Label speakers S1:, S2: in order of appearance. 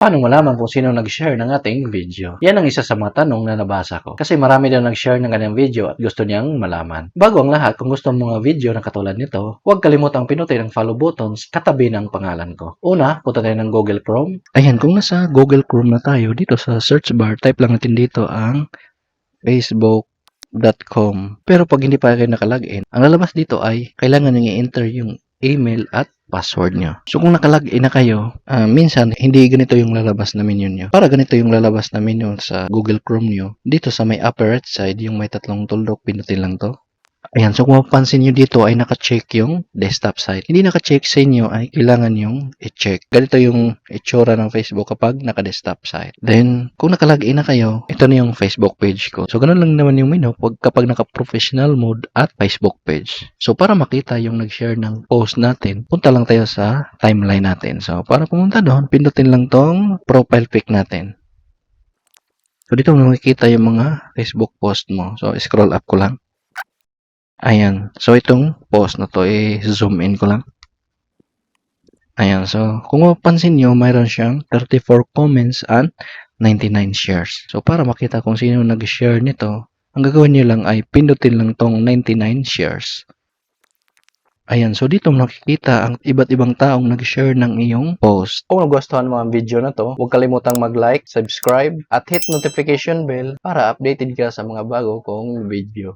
S1: Paano malaman kung sino nag-share ng ating video? Yan ang isa sa mga tanong na nabasa ko. Kasi marami daw nag-share ng kanyang video at gusto niyang malaman. Bago ang lahat, kung gusto mo mga video na katulad nito, huwag kalimutang pinutin ang follow buttons katabi ng pangalan ko. Una, punta tayo ng Google Chrome. Ayan, kung nasa Google Chrome na tayo, dito sa search bar, type lang natin dito ang facebook.com. Pero pag hindi pa kayo nakalagin, ang lalabas dito ay kailangan nyo i-enter yung email at password nyo. So kung nakalagin na kayo, ah, minsan hindi ganito yung lalabas na menu nyo. Para ganito yung lalabas na menu sa Google Chrome nyo, dito sa may upper right side, yung may tatlong tuldok, pinutin lang to. Ayan, so kung mapapansin nyo dito ay naka-check yung desktop site. Hindi naka-check sa inyo ay kailangan yung i-check. Ganito yung itsura ng Facebook kapag naka-desktop site. Then, kung nakalagin na kayo, ito na yung Facebook page ko. So, ganun lang naman yung menu pag, kapag naka-professional mode at Facebook page. So, para makita yung nag-share ng post natin, punta lang tayo sa timeline natin. So, para pumunta doon, pindutin lang tong profile pic natin. So, dito makikita yung mga Facebook post mo. So, scroll up ko lang. Ayan. So, itong post na to, i-zoom in ko lang. Ayan. So, kung mapapansin nyo, mayroon siyang 34 comments and 99 shares. So, para makita kung sino nag-share nito, ang gagawin nyo lang ay pindutin lang tong 99 shares. Ayan, so dito mo nakikita ang iba't ibang taong nag-share ng iyong post. Kung nagustuhan mo ang video na to, huwag kalimutang mag-like, subscribe, at hit notification bell para updated ka sa mga bago kong video.